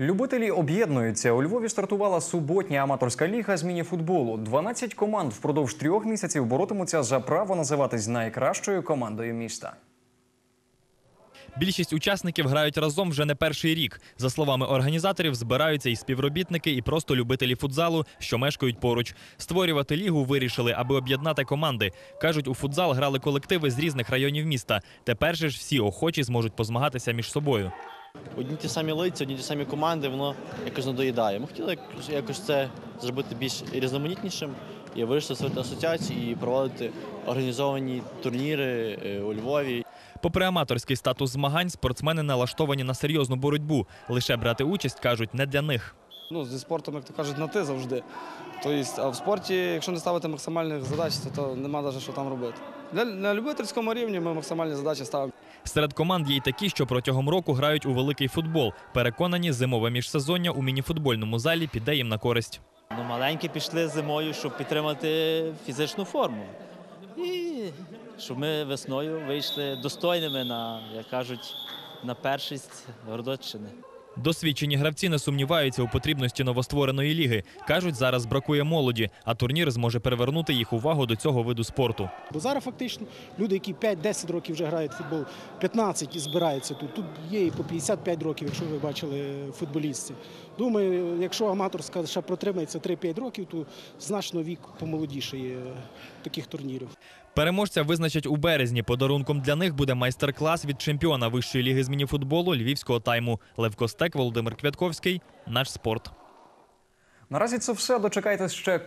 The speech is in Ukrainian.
Любителі об'єднуються. У Львові стартувала суботня аматорська ліга з мініфутболу. 12 команд впродовж трьох місяців боротимуться за право називатись найкращою командою міста. Більшість учасників грають разом вже не перший рік. За словами організаторів, збираються і співробітники, і просто любителі футзалу, що мешкають поруч. Створювати лігу вирішили, аби об'єднати команди. кажуть, у футзал грали колективи з різних районів міста. Тепер же ж всі охочі зможуть позмагатися між собою. Одні ті самі лиця, одні ті самі команди, воно якось надоїдає. Ми хотіли якось- це зробити більш різноманітнішим і вирішили створити асоціації і проводити організовані турніри е, у Львові. Попри аматорський статус змагань, спортсмени налаштовані на серйозну боротьбу. Лише брати участь кажуть не для них. ну, зі спортом, як то кажуть, на ти завжди. Тобто, а в спорті, якщо не ставити максимальних задач, то, то нема навіть що там робити. Для, на любительському рівні ми максимальні задачі ставимо. Серед команд є й такі, що протягом року грають у великий футбол. Переконані, зимове міжсезоння у мініфутбольному залі піде їм на користь. Ну, маленькі пішли зимою, щоб підтримати фізичну форму. І щоб ми весною вийшли достойними на, як кажуть, на першість Городоччини. Досвідчені гравці не сумніваються у потрібності новоствореної ліги. кажуть, зараз бракує молоді, а турнір зможе перевернути їх увагу до цього виду спорту. Бо зараз фактично люди, які 5-10 років вже грають в футбол, 15 і збираються тут. Тут є і по 55 років, якщо ви бачили футболістів. Думаю, якщо аматорська ще протримається 3-5 років, то значно вік помолодішає таких турнірів. Переможця визначать у березні. Подарунком для них буде майстер-клас від чемпіона вищої ліги з мініфутболу львівського тайму Левко Стек, Володимир Квятковський. Наш спорт. Наразі це все. Дочекайтесь ще